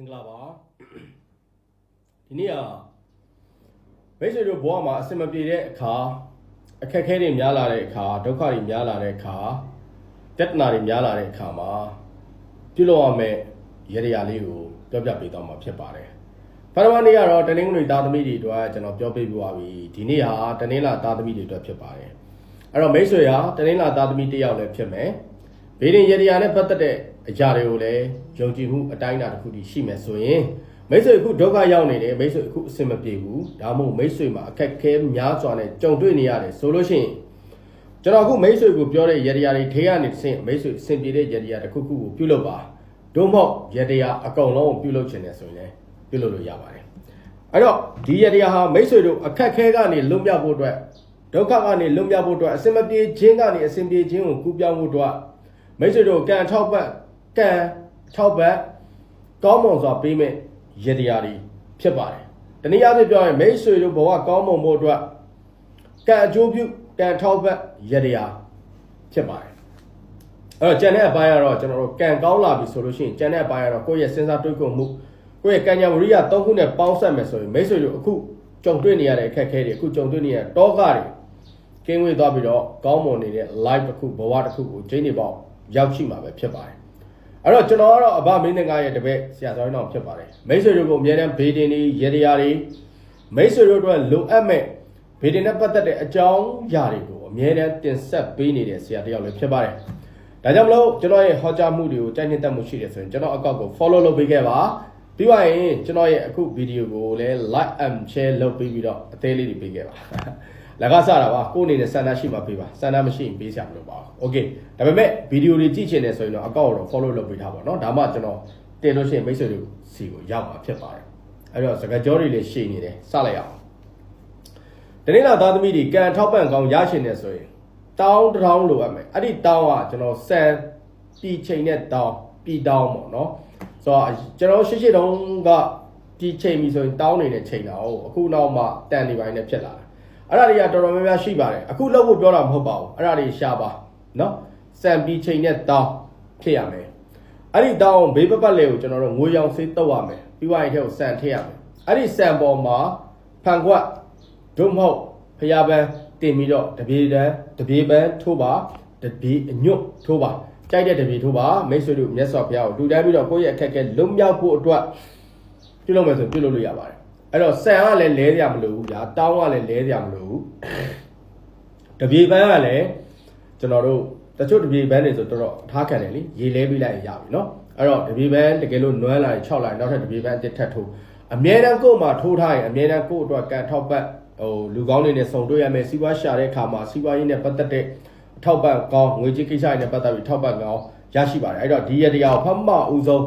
င်္ဂလာပါဒီနေ့ကမိတ်ဆွေတို့ဘဝမှာအဆင်မပြေတဲ့အခါအခက်အခဲတွေများလာတဲ့အခါဒုက္ခတွေများလာတဲ့အခါပြဿနာတွေများလာတဲ့အခါမှာပြုလုပ်ရမယ့်ရရရာလေးကိုပြောပြပေးတော့မှာဖြစ်ပါတယ်ပထမနေ့ကတော့တနင်္ဂနွေသားသမီးတွေအတွက်ကျွန်တော်ပြောပြပြပါပြီဒီနေ့ဟာတနင်္လာသားသမီးတွေအတွက်ဖြစ်ပါတယ်အဲ့တော့မိတ်ဆွေဟာတနင်္လာသားသမီးတစ်ယောက်လည်းဖြစ်မယ် ဘေးရင်ရရရာနဲ့ပတ်သက်တဲ့အရာတွေကိုလည်းယုံကြည်မှုအတိုင်းအတာတစ်ခုတည်းရှိမယ်ဆိုရင်မိတ်ဆွေအခုဒုက္ခရောက်နေတယ်မိတ်ဆွေအခုအဆင်မပြေဘူးဒါမှမဟုတ်မိတ်ဆွေမှာအခက်အခဲများစွာနဲ့ကြုံတွေ့နေရတယ်ဆိုလို့ရှိရင်ကျွန်တော်အခုမိတ်ဆွေကိုပြောတဲ့ရရရာတွေထေးကနေတစ်ဆင့်မိတ်ဆွေအဆင်ပြေတဲ့ရရရာတစ်ခုခုကိုပြုလုပ်ပါဒုမဟုတ်ရရရာအကုန်လုံးကိုပြုလုပ်ချင်တယ်ဆိုရင်လည်းပြုလုပ်လို့ရပါတယ်အဲ့တော့ဒီရရရာဟာမိတ်ဆွေတို့အခက်အခဲကနေလွတ်မြောက်ဖို့အတွက်ဒုက္ခကနေလွတ်မြောက်ဖို့အတွက်အဆင်မပြေခြင်းကနေအဆင်ပြေခြင်းကိုကူးပြောင်းဖို့အတွက် မိတ်ဆွေတို့ကံထောက်ပတ်ကံထောက်ပတ်ကောင်းမွန်စွာပေးမဲ့ရတရားတွေဖြစ်ပါတယ်။တနည်းအားဖြင့်ပြောရင်မိတ်ဆွေတို့ဘဝကောင်းမွန်ဖို့အတွက်ကံအကျိုးပြုကံထောက်ပတ်ရတရားဖြစ်ပါတယ်။အဲ့တော့ကျန်တဲ့အပိုင်းကတော့ကျွန်တော်တို့ကံကောင်းလာပြီဆိုလို့ရှိရင်ကျန်တဲ့အပိုင်းကတော့ကိုယ့်ရဲ့စဉ်းစားတွေးခေါ်မှုကိုယ့်ရဲ့ကံညာဝရိယသုံးခုနဲ့ပေါင်းစပ်မယ်ဆိုရင်မိတ်ဆွေတို့အခုကြုံတွေ့နေရတဲ့အခက်အခဲတွေအခုကြုံတွေ့နေရတဲ့တောကတွေကင်းဝေးသွားပြီးတော့ကောင်းမွန်နေတဲ့ live တစ်ခုဘဝတစ်ခုကိုချိန်နေပေါက် ရောက်ရှိမှာပဲဖြစ်ပါတယ်အဲ့တော့ကျွန်တော်ကတော့အဘမင်းငါရဲ့တပည့်ဆရာတော်တော်ဖြစ်ပါတယ်မိတ်ဆွေတို့ကိုအမြဲတမ်းဘေးတင်တွေရေတရားတွေမိတ်ဆွေတို့အတွက်လိုအပ်မဲ့ဘေးတင်နဲ့ပတ်သက်တဲ့အကြောင်းအရာတွေကိုအမြဲတမ်းတင်ဆက်ပေးနေတဲ့ဆရာတယောက်လည်းဖြစ်ပါတယ်ဒါကြောင့်မလို့ကျွန်တော်ရဲ့ဟောကြားမှုတွေကိုတိုက်နှစ်သက်မှုရှိတယ်ဆိုရင်ကျွန်တော်အကောင့်ကို follow လုပ်ပေးခဲ့ပါပြီးသွားရင်ကျွန်တော်ရဲ့အခုဗီဒီယိုကိုလည်း like and share လုပ်ပေးပြီးတော့အသေးလေးတွေပေးခဲ့ပါ လက်ကစားတာပါကိုယ်အနေနဲ့စန္ဒရှိမှပေးပါစန္ဒမရှိရင်ပေးစရာမလိုပါဘူးโอเคဒါပေမဲ့ဗီဒီယိုတွေကြည့်ချင်တယ်ဆိုရင်တော့အကောင့်ကိုတော့ follow လုပ်ပေးထားပါเนาะဒါမှကျွန်တော်တင်လို့ရှိရင်မိတ်ဆွေတို့စီကိုရောက်မှာဖြစ်ပါတယ်အဲ့တော့စကားကြောတွေလည်းရှည်နေတယ်စလိုက်အောင်တနေ့လာသားသမီးတွေကံထောက်ပံ့ကောင်းရရှင်နေဆိုရင်တောင်းတစ်ထောင်းလိုအပ်မယ်အဲ့ဒီတောင်းကကျွန်တော်စံပြည်ချိန်နဲ့တောင်းပြည်တောင်းပေါ့เนาะဆိုတော့ကျွန်တော်ရှေ့ရှေ့တုန်းကပြည်ချိန်ပြီဆိုရင်တောင်းနေတဲ့ချိန်တော့အခုနောက်မှတန်နေပိုင်းနဲ့ဖြစ်လာတာ အဲ့ဒါတွေကတော်တော်များများရှိပါတယ်အခုလောက်ဖို့ပြောတာမဟုတ်ပါဘူးအဲ့ဒါတွေရှားပါနော်စံပြီးချိန်နဲ့တောင်းဖြစ်ရမယ်အဲ့ဒီတောင်းဘေးပပတ်လေကိုကျွန်တော်တို့ငွေရောင်ဆေးတုပ်ရမယ်ပြီးွားရင်ထဲကိုစံထည့်ရမယ်အဲ့ဒီစံပေါ်မှာဖန်ခွက်ဒုမဟုတ်ဖျားပန်းတင်ပြီးတော့တပြေတန်းတပြေပန်းထိုးပါတပြေအညွတ်ထိုးပါကြိုက်တဲ့တပြေထိုးပါမိတ်ဆွေတို့မြတ်စွာဘုရားကိုတူတန်းပြီးတော့ကိုယ့်ရဲ့အခက်အခဲလွတ်မြောက်ဖို့အတွက်ပြုလုပ်မယ်ဆိုပြုလုပ်လို့ရပါတယ် အဲ့တော့ဆန်ကလည်းလဲစရာမလိုဘူးဗျာတောင်းကလည်းလဲစရာမလိုဘူးတပြေပန်းကလည်းကျွန်တော်တို့တချို့တပြေပန်းတွေဆိုတော့တော်အထားခံတယ်လေရေလဲပေးလိုက်ရင်ရပြီเนาะအဲ့တော့တပြေပန်းတကယ်လို့နွမ်းလာရင်6လာရင်နောက်ထပ်တပြေပန်းအတစ်ထပ်ထိုးအမြဲတမ်းကို့မှာထိုးထားရင်အမြဲတမ်းကို့အတွက်ကန်ထောက်ပတ်ဟိုလူကောင်းတွေနဲ့စုံတွေ့ရမယ်စီးပွားရှာတဲ့အခါမှာစီးပွားရေးနဲ့ပတ်သက်တဲ့အထောက်ပံ့ကောင်းငွေကြေးကိစ္စတွေနဲ့ပတ်သက်ပြီးထောက်ပံ့ကောင်းရရှိပါတယ်အဲ့တော့ဒီရတရားကိုဖတ်မှဦးဆုံး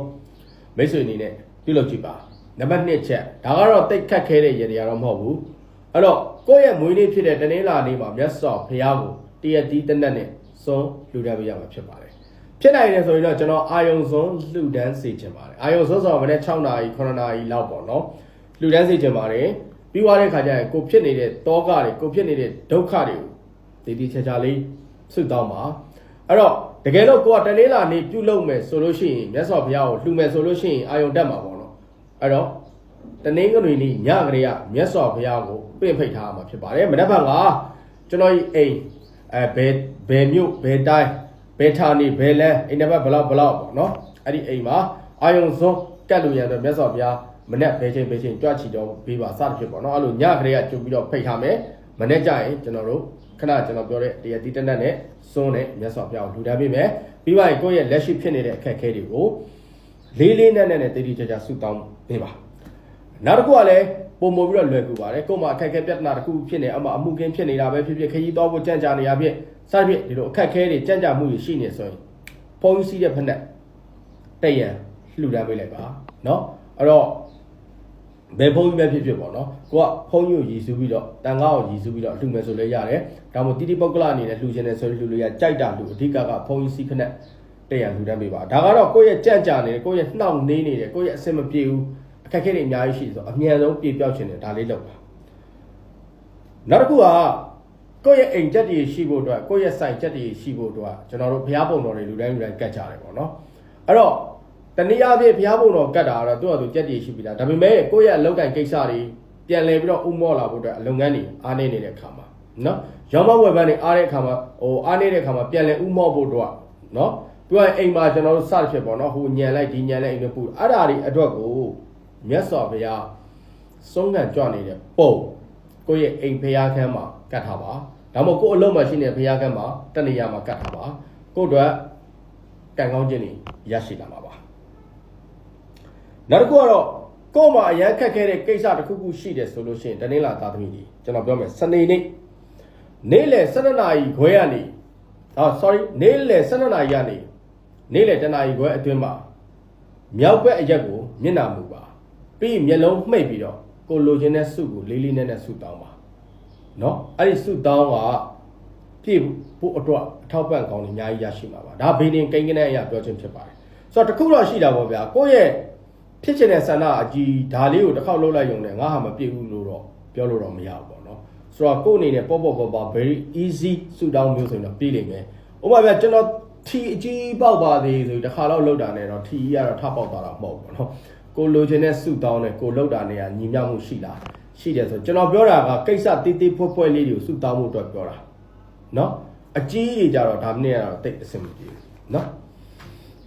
မိတ်ဆွေအနေနဲ့ပြုလုပ်ကြည့်ပါ နံပါတ်1ချက်ဒါကတော့တိတ်ခတ်ခဲတဲ့ရတရားတော့မဟုတ်ဘူးအဲ့တော့ကိုယ့်ရဲ့မွေးနေ့ဖြစ်တဲ့တနင်္လာနေ့မှာမြတ်စွာဘုရားကိုတရက်တီးတနက်နဲ့စွန်းလှူဒန်းပေးရမှာဖြစ်ပါတယ်ဖြစ်နိုင်တယ်ဆိုရင်တော့ကျွန်တော်အာယုံစွန်းလှူဒန်းစေချင်ပါတယ်အာယုံစွန်းဆိုတော့မနေ့6နာရီ9နာရီလောက်ပေါ့နော်လှူဒန်းစေချင်ပါတယ်ပြီးသွားတဲ့ခါကျရင်ကိုဖြစ်နေတဲ့တောကတွေကိုဖြစ်နေတဲ့ဒုက္ခတွေကိုတည်တည်ချာချာလေးဆုတောင်းပါအဲ့တော့တကယ်လို့ကိုကတနေ့လာနေပြုလုပ်မယ်ဆိုလို့ရှိရင်မြတ်စွာဘုရားကိုလှူမယ်ဆိုလို့ရှိရင်အာယုံတက်မှာပေါ့နော် အဲ့တော့တနင်္ဂနွေနေ့ညကလေးကမြတ်စွာဘုရားကိုပင့်ဖိတ်ထားမှာဖြစ်ပါတယ်မနေ့ကကျွန်တော်ဤအိမ်အဲဘယ်ဘယ်မြို့ဘယ်တိုင်းဘယ်ဌာနေဘယ်လန်းအိမ်နံပါတ်ဘလောက်ဘလောက်ပေါ့နော်အဲ့ဒီအိမ်မှာအာယုံစွန်းကတ်လို့ရတော့မြတ်စွာဘုရားမနေ့ဘယ်ချိန်ဘယ်ချိန်ကြွချီတော့ပေးပါစသဖြင့်ပေါ့နော်အဲ့လိုညကလေးကကြုံပြီးတော့ဖိတ်ထားမယ်မနေ့ကျရင်ကျွန်တော်တို့ခဏကျွန်တော်ပြောတဲ့တရားတိတနတ်နဲ့စွန်းနဲ့မြတ်စွာဘုရားကိုလှူဒါန်းပေးမယ်ပြီးပါရင်ကိုယ့်ရဲ့လက်ရှိဖြစ်နေတဲ့အခက်အခဲတွေကို လေးလေးနက်နက်နဲ့တည်တည်ကြကြဆုတောင်းပေးပါနောက်တစ်ခုကလည်းပုံမပြီးတော့လွယ်ကူပါတယ်ကို့မှာအခက်အခဲပြဿနာတစ်ခုဖြစ်နေအမှအမှုကင်းဖြစ်နေတာပဲဖြစ်ဖြစ်ခရီးသွားဖို့ကြံ့ကြာနေရဖြစ်စသဖြင့်ဒီလိုအခက်အခဲတွေကြံ့ကြာမှုတွေရှိနေဆိုရင်ဖုန်းစီးတဲ့ဖက်နဲ့တက်ရန်လှူဒါန်းပေးလိုက်ပါเนาะအဲ့တော့ဘယ်ဖုန်းကြီးပဲဖြစ်ဖြစ်ပေါ့နော်ကိုကဖုန်းကြီးကိုရည်စူးပြီးတော့တန်ကားကိုရည်စူးပြီးတော့လှူမယ်ဆိုလည်းရတယ်ဒါမှမဟုတ်တိတိပုတ်ကလအနေနဲ့လှူခြင်းနဲ့ဆိုလှူလို့ရကြိုက်တာလှူအဓိကကဖုန်းကြီးစီးခနဲ့ တက်ရန်လှူတန်းပေးပါဒါကတော့ကိုယ့်ရဲ့ကြံ့ကြာနေတယ်ကိုယ့်ရဲ့နှောင့်နှေးနေတယ်ကိုယ့်ရဲ့အဆင်မပြေဘူးအခက်အခဲတွေအများကြီးရှိတယ်ဆိုအမြန်ဆုံးပြေပြောက်ခြင်းတယ်ဒါလေးလုပ်ပါနောက်တစ်ခုကကိုယ့်ရဲ့အိမ်ချက်တွေရှိဖို့အတွက်ကိုယ့်ရဲ့ဆိုင်ချက်တွေရှိဖို့အတွက်ကျွန်တော်တို့ဘုရားပုံတော်တွေလူတိုင်းလူတိုင်းကတ်ကြတယ်ပေါ့နော်အဲ့တော့တနည်းအားဖြင့်ဘုရားဘုံတော်ကတ်တာကတော့သူ့အတူကြက်တည်ရှိပြီလားဒါပေမဲ့ကိုယ့်ရဲ့အလုပ်ကိုင်ကိစ္စတွေပြန်လဲပြီးတော့ဥမောလာဖို့အတွက်အလုပ်ငန်းတွေအားနေနေတဲ့အခါမှာနော်ရောင်းမဝယ်ပန်းတွေအားတဲ့အခါမှာဟိုအားနေတဲ့အခါမှာပြန်လဲဥမောဖို့တော့နော် သူကအိမ်မှာကျွန်တော်တို့စသဖြင့်ပေါ့နော်ဟိုညံလိုက်ဒီညံလိုက်အိမ်နဲ့ပူအဲ့ဒါတွေအတွက်ကိုမြတ်စွာဘုရားဆုံးခံကြွနေတဲ့ပုံကိုယ့်ရဲ့အိမ်ဖရာခန်းမှာကတ်ထားပါဒါမှမဟုတ်ကိုယ့်အလုပ်မှာရှိနေတဲ့ဖရာခန်းမှာတနေရာမှာကတ်ထားပါကိုယ့်အတွက်ကံကောင်းခြင်းတွေရရှိလာမှာပါနောက်တစ်ခုကတော့ကို့မှာအရန်ခက်ခဲတဲ့ကိစ္စတစ်ခုခုရှိတယ်ဆိုလို့ရှိရင်တနင်္လာသားသမီးကြီးကျွန်တော်ပြောမယ်စနေနေ့နေ့လယ်12နာရီခွဲကနေအာ sorry နေ့လယ်12နာရီကနေ နေ့လယ်1နာရီခွဲအတွင်းမှာမြောက်ဘက်အရက်ကိုမျက်နှာမူပါပြီးမျက်လုံးမှိတ်ပြီးတော့ကိုလိုချင်တဲ့စုကိုလေးလေးနက်နက်စုတောင်းပါเนาะအဲ့ဒီစုတောင်းကပြည့်ဖို့အတွက်အထောက်ပံ့ကောင်းနေအများကြီးရရှိမှာပါဒါဘေးရင်ကိန်းကနေအရာပြောခြင်းဖြစ်ပါတယ်ဆိုတော့တစ်ခုတော့ရှိတာပေါ့ဗျာကိုယ့်ရဲ့ ဖြစ်ချင်တဲ့ဆန္ဒအကြီးဒါလေးကိုတစ်ခေါက်လုပ်လိုက်ရုံနဲ့ငါဟာမပြည့်ဘူးလို့တော့ပြောလို့တော့မရဘူးပေါ့နော်ဆိုတော့ကိုယ့်အနေနဲ့ပေါ့ပေါ့ပေါ့ပေါ့ very easy ဆူတောင်းမျိုးဆိုရင်တော့ပြီးလိမ့်မယ်ဥပမာပြကျွန်တော် ထီအကြီးပေါက်ပါသေးဆိုတစ်ခါတော့လောက်တာနဲ့တော့ထီကြီးကတော့ထပေါက်သွားတာမဟုတ်ဘူးပေါ့နော်ကိုလိုချင်တဲ့ဆူတောင်းနဲ့ကိုလောက်တာနဲ့ကညီမျှမှုရှိလားရှိတယ်ဆိုကျွန်တော်ပြောတာကကိစ္စတေးသေးဖွဲဖွဲလေးတွေကိုဆူတောင်းမှုအတွက်ပြောတာနော်အကြီးကြီးကြတော့ဒါမှမဟုတ်တော့တိတ်အဆင်မပြေဘူးနော်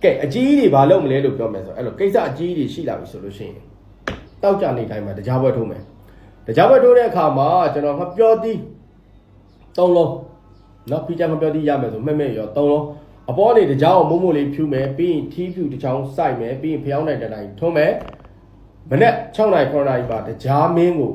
ကဲအကြီးကြီးတွေဘာလုပ်မလဲလို့ပြောမယ်ဆိုတော့အဲ့လိုကိစ္စအကြီးကြီးတွေရှိလာပြီဆိုလို့ရှိရင်တောက်ကြနေတိုင်းမှာတရားပွဲထိုးမယ်တရားပွဲထိုးတဲ့အခါမှာကျွန်တော်ငပြောသည်သုံးလုံးเนาะဖိချာငပြောသည်ရမယ်ဆိုမဲ့မဲ့ရောသုံးလုံး အပေါ်နေတရားကိုမုံမုံလေးဖြူမယ်ပြီးရင်ထီးဖြူတစ်ချောင်းစိုက်မယ်ပြီးရင်ဖျောင်းနိုင်တဲ့တိုင်းထုံးမယ်မနေ့6နိုင်9နိုင်ပါတရားမင်းကို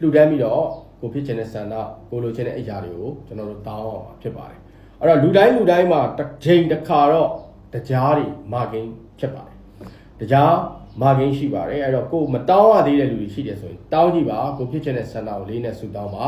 လှူဒန်းပြီးတော့ကိုဖြစ်ချင်တဲ့ဆန္ဒကိုလိုချင်တဲ့အရာတွေကိုကျွန်တော်တို့တောင်းအောင်မှာဖြစ်ပါတယ်အဲ့တော့လူတိုင်းလူတိုင်းမှာတစ်ချိန်တစ်ခါတော့တရားတွေမာကင်းဖြစ်ပါတယ်တရားမာကင်းရှိပါတယ်အဲ့တော့ကိုမတောင်းရသေးတဲ့လူတွေရှိတယ်ဆိုရင်တောင်းကြည့်ပါကိုဖြစ်ချင်တဲ့ဆန္ဒကိုလေးနဲ့ဆူတောင်းပါ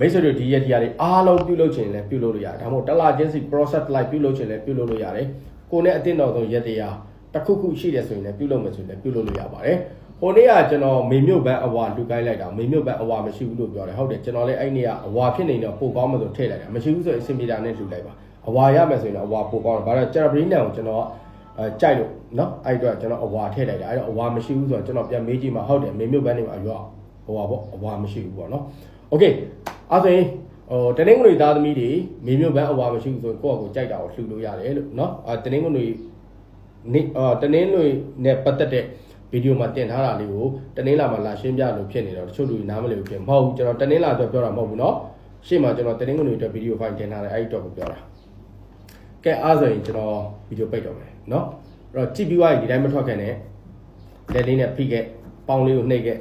မိတ်ဆွေတို့ဒီရက်တရားတွေအားလုံးပြုလုပ်ချင်လည်းပြုလုပ်လို့ရတယ်ဒါမှမဟုတ်တလာချင်းစီ process like ပြုလုပ်ချင်လည်းပြုလုပ်လို့ရတယ်ကိုနဲ့အတင်းတော်ဆုံးရက်တရားတစ်ခုခုရှိတယ်ဆိုရင်လည်းပြုလုပ်မယ်ဆိုရင်လည်းပြုလုပ်လို့ရပါတယ်ဟိုနေ့ကကျွန်တော်မေမြို့ဘန်းအဝါလူကိုင်းလိုက်တာမေမြို့ဘန်းအဝါမရှိဘူးလို့ပြောတယ်ဟုတ်တယ်ကျွန်တော်လည်းအဲ့နေ့ကအဝါဖြစ်နေတော့ပိုကောင်းမှဆိုထည့်လိုက်တာမရှိဘူးဆိုရင်အစင်မီတာနဲ့လူလိုက်ပါအဝါရမယ်ဆိုရင်တော့အဝါပိုကောင်းတယ်ဘာလို့ကျန်ဘရင်းနံကိုကျွန်တော်အဲကြိုက်လို့เนาะအဲ့တော့ကျွန်တော်အဝါထည့်လိုက်တာအဲ့တော့အဝါမရှိဘူးဆိုတော့ကျွန်တော်ပြန်မေးကြည့်မှဟုတ်တယ်မေမြို့ဘန်းနေမှာအရွာဟိုပါပေါ့အဝါမရှိဘူးပေါ့နော်โอเค အဲ့ဆိုရင်ဟိုတနင်္ဂနွေသားသမီးတွေမေမြို့ဘန်းအဝါမရှိဘူးဆိုရင်ကိုယ့်အကိုကြိုက်တာကိုလှူလို့ရတယ်လို့เนาะအဲတနင်္ဂနွေနေ့အာတနင်္ဂနွေနဲ့ပတ်သက်တဲ့ဗီဒီယိုမှာတင်ထားတာလေးကိုတနင်္လာမှာလာရှင်းပြလို့ဖြစ်နေတော့တချို့လူတွေနားမလည်ဘူးဖြစ်မဟုတ်ဘူးကျွန်တော်တနင်္လာအတွက်ပြောတာမဟုတ်ဘူးเนาะရှေ့မှာကျွန်တော်တနင်္ဂနွေအတွက်ဗီဒီယိုဖိုင်တင်ထားတယ်အဲ့ဒီတော့ကိုပြောတာကဲအားဆိုရင်ကျွန်တော်ဗီဒီယိုပိတ်တော့မယ်เนาะအဲ့တော့ကြည့်ပြီးွားရင်ဒီတိုင်းမထွက်ခင်နဲ့လက်လေးနဲ့ဖိခဲ့ပေါင်းလေးကိုနှိပ်ခဲ့